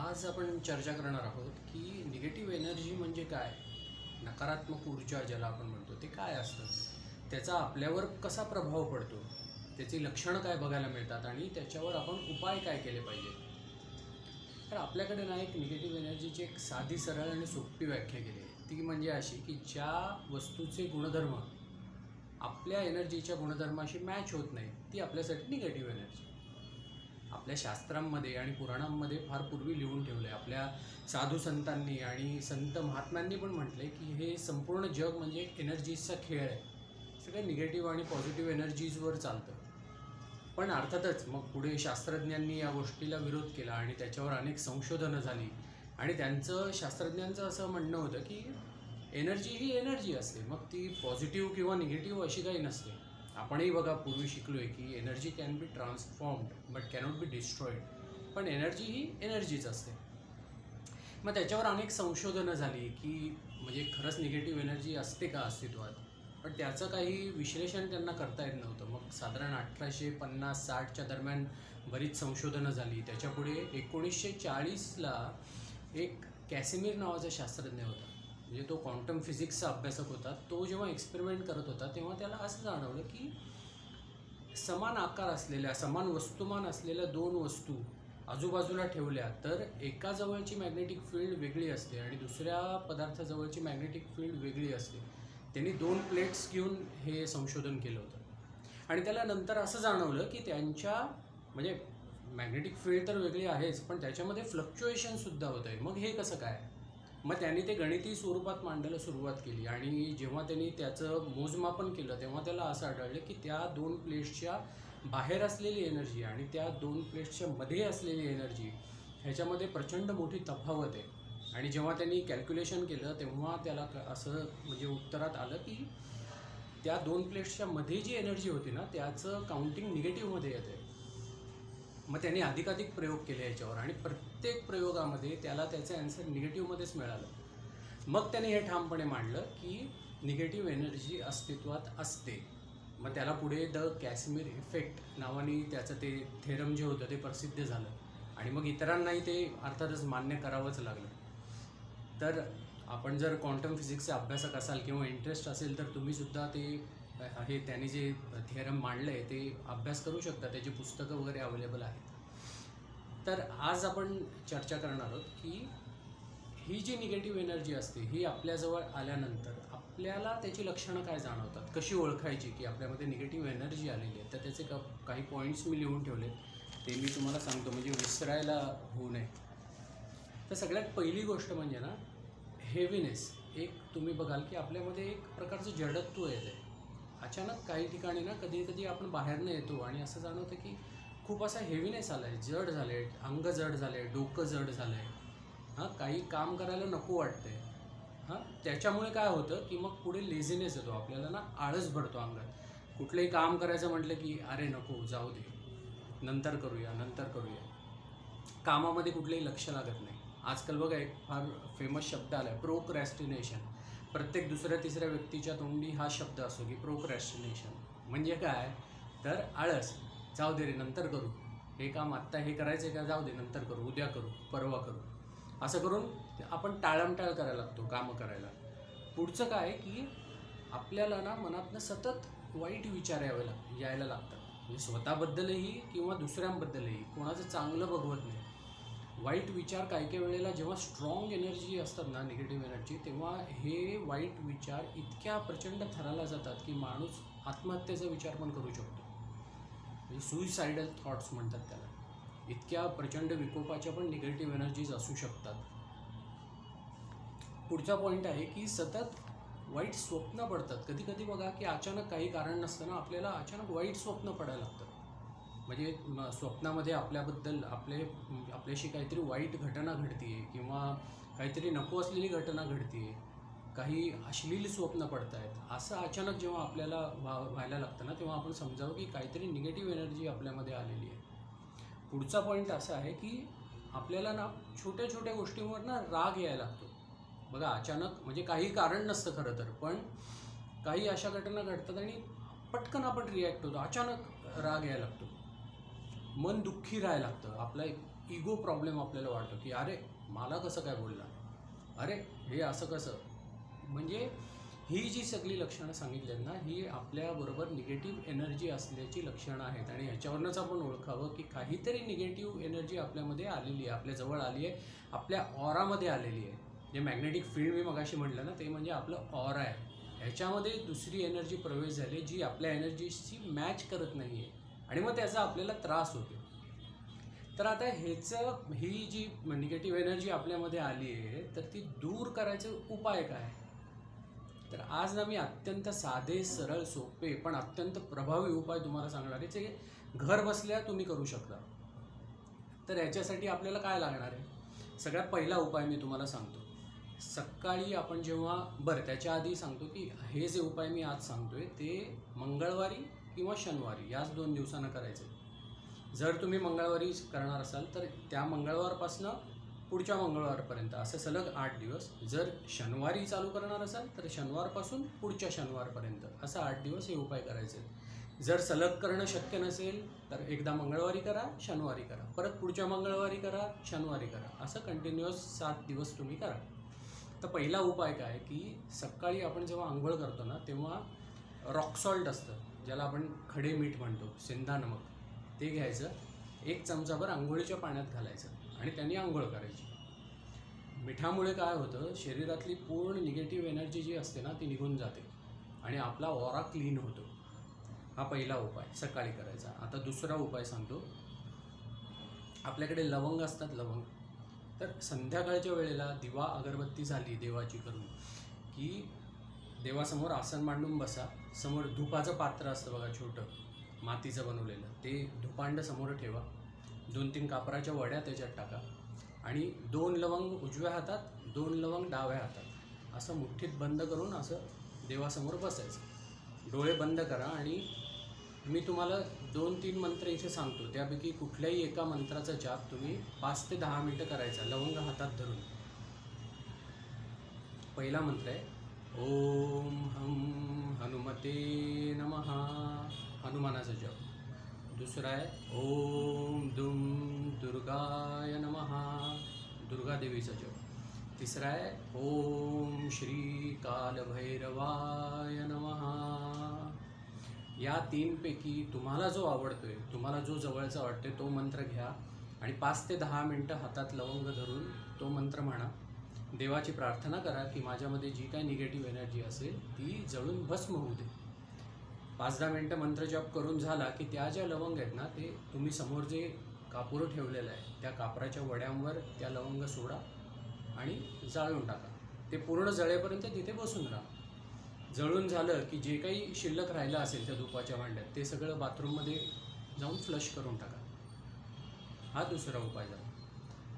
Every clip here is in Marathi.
आज आपण चर्चा करणार आहोत की निगेटिव्ह एनर्जी म्हणजे काय? नकारात्मक ऊर्जा ज्याला आपण म्हणतो ते काय असतं? त्याचा आपल्यावर कसा प्रभाव पडतो? त्याची लक्षणं काय बघायला मिळतात आणि त्याच्यावर आपण उपाय काय केले पाहिजे तर आपल्याकडे ना एक निगेटिव्ह एनर्जीची एक साधी सरळ आणि सोपी व्याख्या केली आहे. ती म्हणजे अशी की ज्या वस्तूचे गुणधर्म आपल्या एनर्जीच्या गुणधर्माशी मॅच होत नाही ती आपल्यासाठी निगेटिव्ह एनर्जी आपल्या शास्त्रांमध्ये आणि पुराणांमध्ये फार पूर्वी लिहून ठेवलं आहे आपल्या साधू संतांनी आणि संत महात्म्यांनी पण म्हटलं आहे की हे संपूर्ण जग म्हणजे एनर्जीजचा खेळ आहे. सगळं निगेटिव्ह आणि पॉझिटिव्ह एनर्जीजवर चालतं. पण अर्थातच मग पुढे शास्त्रज्ञांनी या गोष्टीला विरोध केला आणि त्याच्यावर अनेक संशोधनं झाली. आणि त्यांचं शास्त्रज्ञांचं असं म्हणणं होतं की एनर्जी ही एनर्जी असते. मग ती पॉझिटिव्ह किंवा निगेटिव्ह अशी काही नसते. आपणही बघा पूर्वी शिकलो आहे की energy can be transformed but cannot be destroyed पण एनर्जी ही एनर्जीच असते. मग त्याच्यावर अनेक संशोधनं झाली की म्हणजे खरंच निगेटिव्ह एनर्जी असते का अस्तित्वात? पण त्याचं काही विश्लेषण त्यांना करता येत नव्हतं. मग साधारण अठराशे पन्नास साठच्या दरम्यान बरीच संशोधनं झाली. त्याच्यापुढे एकोणीसशे चाळीसला एक कॅसिमीर नावाचा शास्त्रज्ञ होता. म्हणजे तो क्वांटम फिजिक्सचा अभ्यासक होता तो जेव्हा एक्सपेरिमेंट करत होता तेव्हा त्याला असं जाणवलं की समान आकार असलेल्या समान वस्तुमान असलेल्या दोन वस्तू आजूबाजूला ठेवल्या तर एका जवळची मॅग्नेटिक फील्ड वेगळी असते आणि दुसऱ्या पदार्थाजवळची मॅग्नेटिक फील्ड वेगळी असते. त्यांनी दोन प्लेट्स घेऊन हे संशोधन केलं होतं. आणि त्याला नंतर असं जाणवलं की त्यांच्या म्हणजे मॅग्नेटिक फील्ड तर वेगळी आहेच पण त्याच्यामध्ये फ्लक्च्युएशनसुद्धा होत आहे मग हे कसं काय? मग त्यांनी ते गणिती स्वरूपात मांडायला सुरुवात केली आणि जेव्हा त्यांनी त्याचं मोजमापन केलं तेव्हा त्याला असं आढळलं की त्या दोन प्लेट्सच्या बाहेर असलेली एनर्जी आणि त्या दोन प्लेट्सच्या मध्ये असलेली एनर्जी ह्याच्यामध्ये प्रचंड मोठी तफावत आहे. आणि जेव्हा त्यांनी कॅल्क्युलेशन केलं तेव्हा त्याला क- असं म्हणजे उत्तरात आलं की त्या दोन प्लेट्सच्या मध्ये जी एनर्जी होती ना त्याचं काउंटिंग निगेटिव्हमध्ये येते मग त्यांनी अधिकाधिक प्रयोग केले याच्यावर आणि प्रत्येक प्रयोगामध्ये त्याला त्याचं ॲन्सर निगेटिव्हमध्येच मिळालं. मग त्याने हे ठामपणे मांडलं की निगेटिव्ह एनर्जी अस्तित्वात असते. मग त्याला पुढे द कॅश्मीर इफेक्ट नावाने त्याचं ते थेरम जे होतं ते प्रसिद्ध झालं. आणि मग इतरांनाही ते अर्थातच मान्य करावंच लागलं. तर आपण जर क्वांटम फिजिक्सचे अभ्यासक असाल किंवा इंटरेस्ट असेल तर तुम्हीसुद्धा ते हे त्यांनी जे थिअरम मांडलं आहे ते अभ्यास करू शकता त्याची पुस्तकं वगैरे अवेलेबल आहेत. तर आज आपण चर्चा करणार आहोत की ही जी निगेटिव्ह एनर्जी असते ही आपल्याजवळ आल्यानंतर आपल्याला त्याची लक्षणं काय जाणवतात? कशी ओळखायची की आपल्यामध्ये निगेटिव्ह एनर्जी आलेली आहे? तर त्याचे का काही पॉईंट्स मी लिहून ठेवलेत. ते मी तुम्हाला सांगतो म्हणजे विसरायला होऊ नये. तर सगळ्यात पहिली गोष्ट म्हणजे ना हेवीनेस एक तुम्ही बघाल की आपल्यामध्ये एक प्रकारचं जडत्व येते अचानक काही ठिकाणी ना कधी कधी आपण बाहेरनं येतो आणि असं जाणवतं की खूप असा हेवीनेस आला आहे जड झालं आहे अंग जड झालं आहे डोकं जड झालं आहे हां काही काम करायला नको वाटतंय. हां त्याच्यामुळे काय होतं की मग पुढे लेझीनेस येतो. आपल्याला ना आळस भरतो अंगात. कुठलंही काम करायचं म्हटलं की अरे नको जाऊ दे. नंतर करूया नंतर करूया. कामामध्ये कुठलंही लक्ष लागत नाही. आजकाल बघा एक फार फेमस शब्द आला आहे प्रोक्रॅस्टिनेशन प्रत्येक दुसऱ्या तिसऱ्या व्यक्तीच्या तोंडी हा शब्द असो की प्रोक्रॅस्टिनेशन म्हणजे काय? तर आळस. जाऊ दे रे नंतर करू. हे काम आत्ता हे करायचं आहे का? जाऊ दे नंतर करू. उद्या करू. परवा करू. असं करून आपण टाळमटाळ करायला लागतो कामं करायला. पुढचं काय की आपल्याला ना मनातनं सतत वाईट विचार यावे लाग यायला लागतात. म्हणजे स्वतःबद्दलही किंवा दुसऱ्यांबद्दलही. कोणाचं चांगलं बघवत नाही. वाईट विचार काही काही वेळेला जेव्हा स्ट्रॉंग एनर्जी असतात ना निगेटिव्ह एनर्जी तेव्हा हे वाईट विचार इतक्या प्रचंड थराला जातात की माणूस आत्महत्येचा विचार पण करू शकतो. म्हणजे सुईसायडल थॉट्स म्हणतात त्याला. इतक्या प्रचंड विकोपाच्या पण निगेटिव्ह एनर्जीज असू शकतात. पुढचा पॉईंट आहे की सतत वाईट स्वप्न पडतात. कधी कधी बघा की अचानक काही कारण नसताना आपल्याला अचानक वाईट स्वप्न पडायला लागतं. म्हणजे स्वप्नामध्ये आपल्याबद्दल आपले आपल्याशी काहीतरी वाईट घटना घडते किंवा काहीतरी नको असलेली घटना घडते काही अश्लील स्वप्न पडत आहेत असं अचानक जेव्हा आपल्याला व्हा व्हायला लागतं ना तेव्हा आपण समजावं की काहीतरी निगेटिव्ह एनर्जी आपल्यामध्ये आलेली आहे. पुढचा पॉईंट असा आहे की आपल्याला ना छोट्या छोट्या गोष्टींवर ना राग यायला लागतो. बघा अचानक म्हणजे काही कारण नसतं खरं तर पण काही अशा घटना घडतात आणि पटकन आपण रिॲक्ट होतो. अचानक राग यायला लागतो. मन दुःखी राहायला लागतं. आपला एक इगो प्रॉब्लेम आपल्याला वाटतो की अरे मला कसं काय बोलला अरे हे असं कसं? म्हणजे ही जी सगळी लक्षणं सांगितली आहेत ना ही आपल्याबरोबर निगेटिव्ह एनर्जी असल्याची लक्षणं आहेत. आणि ह्याच्यावरनंच आपण ओळखावं की काहीतरी निगेटिव्ह एनर्जी आपल्यामध्ये आलेली आहे आपल्याजवळ आली आहे आपल्या ऑरामध्ये आलेली आहे. जे मॅग्नेटिक फील्ड मी मगाशी म्हटलं ना ते म्हणजे आपलं ऑरा आहे. ह्याच्यामध्ये दुसरी एनर्जी प्रवेश झाली जी आपल्या एनर्जीशी मॅच करत नाही आहे आणि मग त्याचा आपल्याला त्रास होतो. तर आता ह्याचं ही जी निगेटिव्ह एनर्जी आपल्यामध्ये आली आहे तर ती दूर करायचे उपाय काय? तर आज ना मी अत्यंत साधे सरळ सोपे पण अत्यंत प्रभावी उपाय तुम्हाला सांगणार आहे जे घर बसल्या तुम्ही करू शकता. तर याच्यासाठी आपल्याला काय लागणार आहे? सगळ्यात पहिला उपाय मी तुम्हाला सांगतो. सकाळी आपण जेव्हा बरं त्याच्या आधी सांगतो की हे जे उपाय मी आज सांगतोय ते मंगळवारी किंवा शनिवारी याच दोन दिवसानं आहे जर तुम्ही मंगळवारी करणार असाल तर त्या मंगळवारपासनं पुढच्या मंगळवारपर्यंत असं सलग आठ दिवस. जर शनिवारी चालू करणार असाल तर शनिवारपासून पुढच्या शनिवारपर्यंत असं आठ दिवस हे उपाय करायचे. आहेत. जर सलग करणं शक्य नसेल तर एकदा मंगळवारी करा शनिवारी करा. परत पुढच्या मंगळवारी करा शनिवारी करा. असं कंटिन्युअस सात दिवस तुम्ही करा. तर पहिला उपाय काय की सकाळी आपण जेव्हा आंघोळ करतो ना तेव्हा रॉक सॉल्ट असतं. ज्याला आपण खडे मीठ म्हणतो सेंधा नमक ते घ्यायचं. एक चमचाभर आंघोळीच्या पाण्यात घालायचं आणि त्यांनी आंघोळ करायची. मिठामुळे काय होतं शरीरातली पूर्ण निगेटिव्ह एनर्जी जी असते ना ती निघून जाते आणि आपला ओरा क्लीन होतो. हा पहिला उपाय सकाळी करायचा. आता दुसरा उपाय सांगतो. आपल्याकडे लवंग असतात लवंग. तर संध्याकाळच्या वेळेला दिवा अगरबत्ती झाली देवाची करून की देवासमोर आसन मांडून बसा. समोर धुपाचं पात्र असतं बघा छोटं. मातीचं बनवलेलं. ते धुपांड समोर ठेवा. दोन तीन कापराच्या वड्या त्याच्यात टाका. आणि दोन लवंग उजव्या हातात दोन लवंग डाव्या हातात. असं मुठ्ठीत बंद करून असं देवासमोर बसायचं. डोळे बंद करा आणि मी तुम्हाला दोन तीन मंत्र इथे सांगतो. त्यापैकी कुठल्याही एका मंत्राचा जाप तुम्ही पाच ते दहा मिनटं करायचा लवंग हातात धरून. पहिला मंत्र आहे ओम हम हनुमते नमः। हनुमानाचा जप. दुसरा आहे ओम दुम दुर्गाय नमः। दुर्गादेवीचा जप. तिसरा आहे ओम श्री कालभैरवाय नमः। या तीनपैकी तुम्हाला जो आवडतोय तुम्हाला जो जवळचा वाटतोय तो मंत्र घ्या. आणि पाच ते दहा मिनटं हातात लवंग धरून तो मंत्र म्हणा. देवाची प्रार्थना करा की माझ्यामध्ये जी काय निगेटिव्ह एनर्जी असेल ती जळून भस्म होऊ दे. पाच दहा मिनटं मंत्र जप करून झाला की त्या ज्या लवंग आहेत ना ते तुम्ही समोर जे कापूर ठेवलेलं आहे त्या कापराच्या वड्यांवर त्या लवंग सोडा आणि जाळून टाका. ते पूर्ण जळेपर्यंत तिथे बसून राहा. जळून झालं की जे काही शिल्लक राहिलं असेल त्या धुपाच्या भांड्यात ते सगळं बाथरूममध्ये जाऊन फ्लश करून टाका. हा दुसरा उपाय झाला.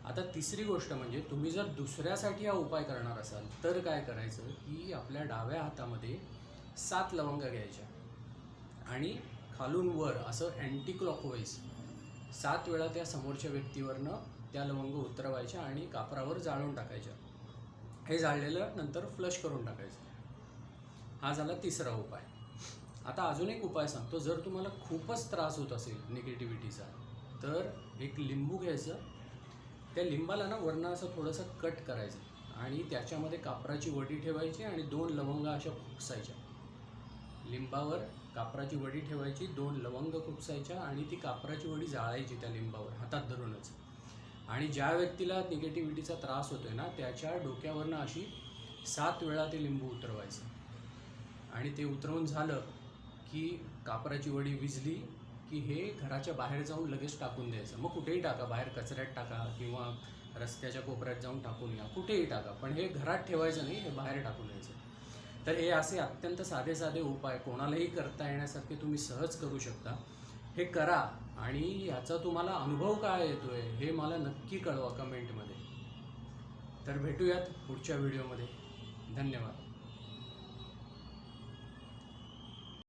आता तिसरी गोष्ट म्हणजे तुम्ही जर दुसऱ्यासाठी हा उपाय करणार असाल तर काय करायचं की आपल्या डाव्या हातामध्ये सात लवंग घ्यायच्या. आणि खालून वर असं अँटी क्लॉकवाईज सात वेळा त्या समोरच्या व्यक्तीवरनं त्या लवंग उतरवायच्या आणि कापरावर जाळून टाकायच्या. हे जाळलेलं नंतर फ्लश करून टाकायचं. हा झाला तिसरा उपाय. आता अजून एक उपाय सांगतो. जर तुम्हाला खूपच त्रास होत असेल निगेटिव्हिटीचा तर एक लिंबू घ्यायचं त्या लिंबाला ना वरनं असं थोडंसं कट करायचं आणि त्याच्यामध्ये कापराची वडी ठेवायची आणि दोन लवंग अशा खुपसायच्या. लिंबावर कापराची वडी ठेवायची दोन लवंग खुपसायच्या आणि ती कापराची वडी जाळायची त्या लिंबावर हातात धरूनच. आणि ज्या व्यक्तीला निगेटिव्हिटीचा त्रास होतोय ना त्याच्या डोक्यावरनं अशी सात वेळा ते लिंबू उतरवायचं. आणि ते उतरवून झालं की कापराची वडी विजली की हे घराच्या बाहेर जाऊन लगेच टाकून द्यायचं. मग कुठेही टाका बाहेर कचऱ्यात टाका किंवा रस्त्याच्या कोपऱ्यात जाऊन टाकून या. कुठेही टाका. पण हे घरात ठेवायचं नाही हे बाहेर टाकून द्यायचं. तर हे असे अत्यंत साधे साधे उपाय कोणालाही करता येण्यासारखे तुम्ही सहज करू शकता. हे करा आणि याचा तुम्हाला अनुभव काय येतोय हे मला नक्की कळवा कमेंटमध्ये. तर भेटूयात पुढच्या व्हिडिओमध्ये. धन्यवाद.